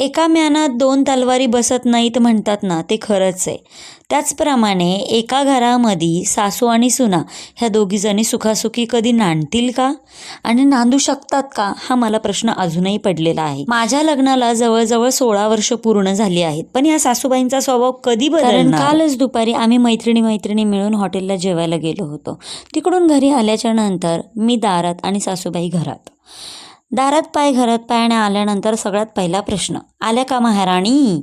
एका म्यानात दोन तलवारी बसत नाहीत म्हणतात ना ते खरंच आहे. त्याचप्रमाणे एका घरामध्ये सासू आणि सुना ह्या दोघीजणी सुखासुखी कधी नांदतील का? आणि नांदू शकतात का? हा मला प्रश्न अजूनही पडलेला आहे. माझ्या लग्नाला जवळजवळ सोळा वर्ष पूर्ण झाली आहेत. पण या सासूबाईंचा स्वभाव कधी बदलणार? कालच दुपारी आम्ही मैत्रिणी मैत्रिणी मिळून हॉटेलला जेवायला गेलो होतो. तिकडून घरी आल्याच्यानंतर मी दारात आणि सासूबाई घरात. दारात पाय घरात पाय आणि आल्यानंतर सगळ्यात पहिला प्रश्न आल्या का महाराणी?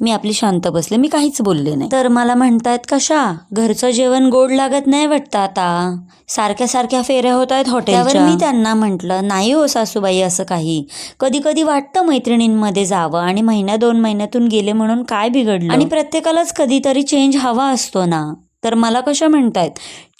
मी आपली शांत बसले मी काहीच बोलले नाही. तर मला म्हणतायत कशा? घरचं जेवण गोड लागत नाही वाटतं आता. सारख्या सारख्या फेऱ्या होत आहेत हॉटेलवर मी त्यांना म्हटलं नाही हो सासूबाई असं काही. कधी कधी वाटतं मैत्रिणींमध्ये जावं आणि महिन्या दोन महिन्यातून गेले म्हणून काय बिघडलं? आणि प्रत्येकालाच कधीतरी चेंज हवा असतो ना. तर मला कशा म्हणतायत?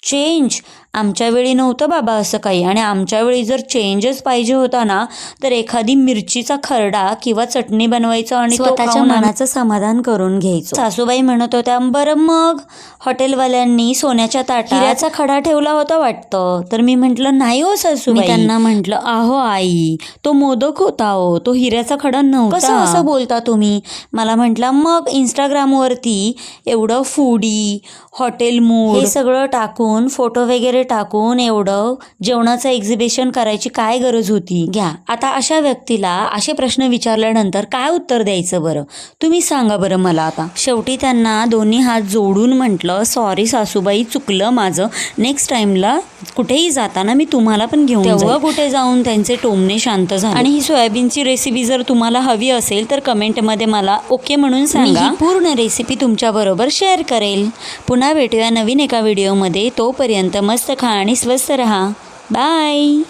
चेंज आमच्या वेळी नव्हतं बाबा असं काही. आणि आमच्या वेळी जर चेंजच पाहिजे होता ना तर एखादी मिरचीचा खरडा किंवा चटणी बनवायचं आणि स्वतःच्या मनाचं समाधान करून घ्यायचं. सासूबाई म्हणत होत्या बरं मग. हॉटेलवाल्यांनी सोन्याच्या हिऱ्याचा खडा ठेवला होता वाटतं. तर मी म्हंटल नाही हो सासूबाई. त्यांना म्हंटल अहो आई तो मोदक होता हो. तो हिऱ्याचा खडा नव्हता. कसं असं बोलता तुम्ही? मला म्हटलं मग इंस्टाग्रामवरती एवढं फूडी हॉटेल मूड हे सगळं टाकून फोटो वगैरे टाकून एवढं जेवणाचं एक्झिबिशन करायची काय गरज होती? घ्या. आता अशा व्यक्तीला असे प्रश्न विचारल्यानंतर काय उत्तर द्यायचं बरं? तुम्ही सांगा बरं मला आता. शेवटी त्यांना दोन्ही हात जोडून म्हटलं सॉरी सासूबाई चुकलं माझं. नेक्स्ट टाइमला कुठेही जाताना मी तुम्हाला पण घेऊन तेव्हा कुठे जाऊन त्यांचे टोमणे शांत झाले? आणि ही सोयाबीनची रेसिपी जर तुम्हाला हवी असेल तर कमेंटमध्ये मला ओके म्हणून सांगा. पूर्ण रेसिपी तुमच्या बरोबर शेअर करेल. पुन्हा भेटूया नवीन एका व्हिडिओमध्ये तोपर्यंत मस्त खा आणि स्वस्त रहा. बाय.